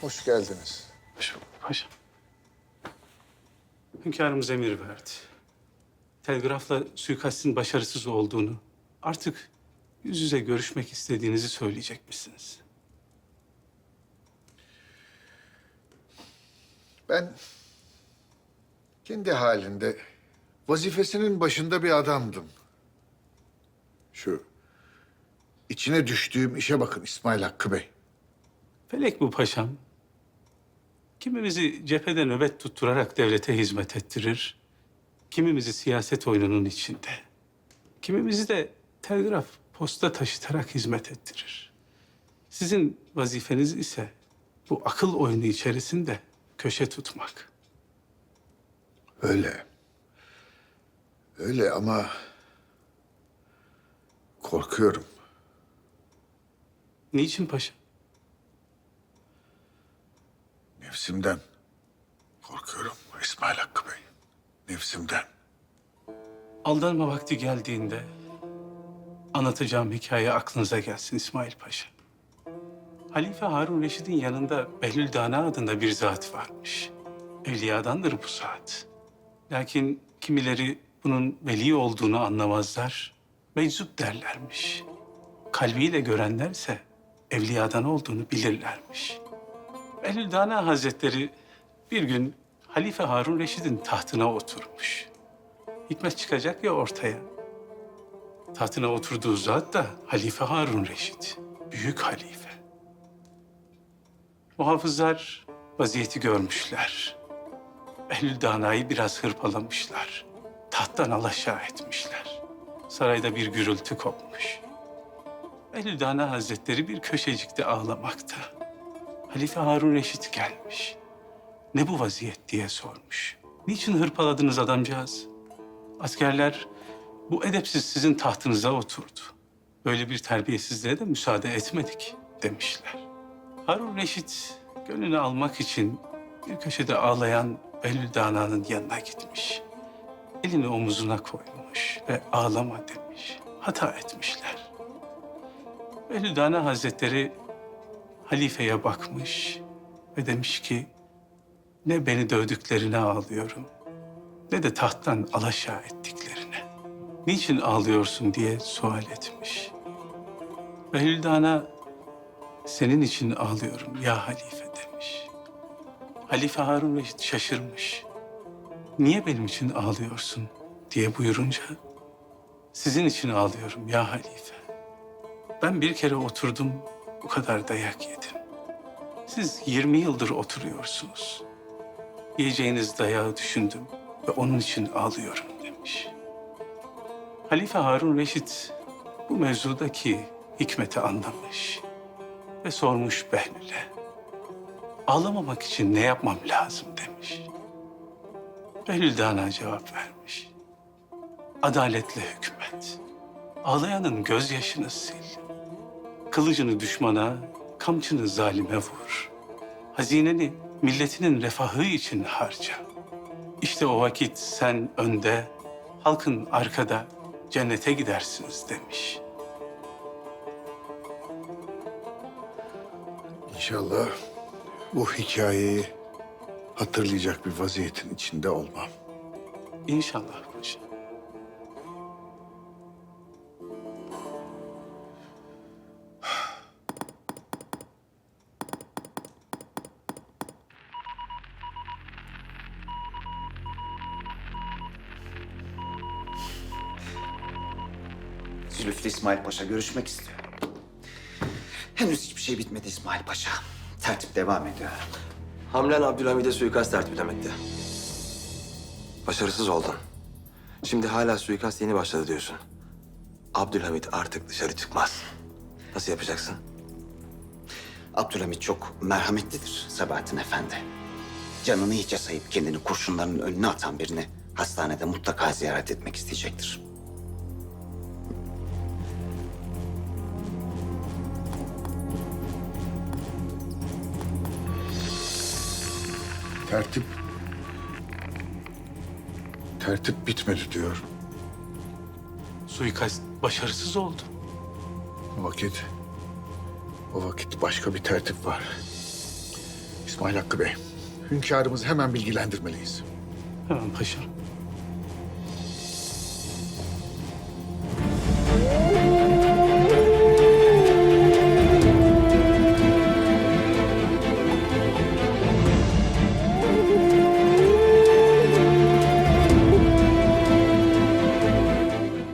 Hoş geldiniz. Hoş bulduk paşam. Hünkârımız emir verdi. Telgrafla suikastin başarısız olduğunu, artık yüz yüze görüşmek istediğinizi söyleyecekmişsiniz. Ben kendi halinde vazifesinin başında bir adamdım. Şu içine düştüğüm işe bakın İsmail Hakkı Bey. Felek bu paşam. Kimimizi cephede nöbet tutturarak devlete hizmet ettirir. Kimimizi siyaset oyununun içinde. Kimimizi de telgraf, posta taşıtarak hizmet ettirir. Sizin vazifeniz ise bu akıl oyunu içerisinde köşe tutmak. Öyle. Öyle ama korkuyorum. Niçin paşa? Nefsimden korkuyorum İsmail Hakkı Bey. Nefsimden. Aldanma vakti geldiğinde anlatacağım hikaye aklınıza gelsin İsmail Paşa. Halife Harun Reşid'in yanında Behlül Dana adında bir zat varmış. Evliyadandır bu zat. Lakin kimileri bunun veli olduğunu anlamazlar. Meczup derlermiş. Kalbiyle görenlerse evliyadan olduğunu bilirlermiş. Behlül Dana Hazretleri bir gün Halife Harun Reşid'in tahtına oturmuş. Hikmet çıkacak ya ortaya. Tahtına oturduğu zat da Halife Harun Reşit. Büyük halife. Muhafızlar vaziyeti görmüşler. Ehlül Dana'yı biraz hırpalamışlar. Tahttan alaşağı etmişler. Sarayda bir gürültü kopmuş. Ehlül Dana Hazretleri bir köşecikte ağlamakta. Halife Harun Reşit gelmiş. Ne bu vaziyet diye sormuş. Niçin hırpaladınız adamcağız? Askerler bu edepsiz sizin tahtınıza oturdu. Böyle bir terbiyesizliğe de müsaade etmedik demişler. Harun Reşit gönlünü almak için bir köşede ağlayan Behlül Dana'nın yanına gitmiş. Elini omuzuna koymuş ve ağlama demiş. Hata etmişler. Behlül Dana Hazretleri halifeye bakmış ve demiş ki ne beni dövdüklerine ağlıyorum ne de tahttan alaşağı ettiklerine. Niçin ağlıyorsun diye sual etmiş. Behlül Dana senin için ağlıyorum ya halife demiş. Halife Harun Reşit şaşırmış. Niye benim için ağlıyorsun diye buyurunca sizin için ağlıyorum ya halife. Ben bir kere oturdum bu kadar dayak yedim. Siz 20 yıldır oturuyorsunuz. Yiyeceğiniz dayağı düşündüm ve onun için ağlıyorum demiş. Halife Harun Reşit bu mevzudaki hikmeti anlamış ve sormuş Behlül'e. Ağlamamak için ne yapmam lazım demiş. Behlül Dana cevap vermiş. Adaletle hükmet. Ağlayanın gözyaşını sil. Kılıcını düşmana, kamçını zalime vur. Hazineni milletinin refahı için harca. İşte o vakit sen önde, halkın arkada cennete gidersiniz demiş. İnşallah bu hikayeyi hatırlayacak bir vaziyetin içinde olmam. İnşallah paşa. Zülüflü İsmail Paşa görüşmek istiyor. Henüz hiçbir şey bitmedi İsmail Paşa. Tertip devam ediyor. Hamlen Abdülhamid'e suikast tertiplemekte. Başarısız oldun. Şimdi hala suikast yeni başladı diyorsun. Abdülhamid artık dışarı çıkmaz. Nasıl yapacaksın? Abdülhamit çok merhametlidir Sabahattin Efendi. Canını hiçe sayıp kendini kurşunların önüne atan birini hastanede mutlaka ziyaret etmek isteyecektir. Tertip... Tertip bitmedi diyor. Suikast başarısız oldu. Vakit O vakit başka bir tertip var. İsmail Hakkı Bey, hünkârımızı hemen bilgilendirmeliyiz. Hemen paşam.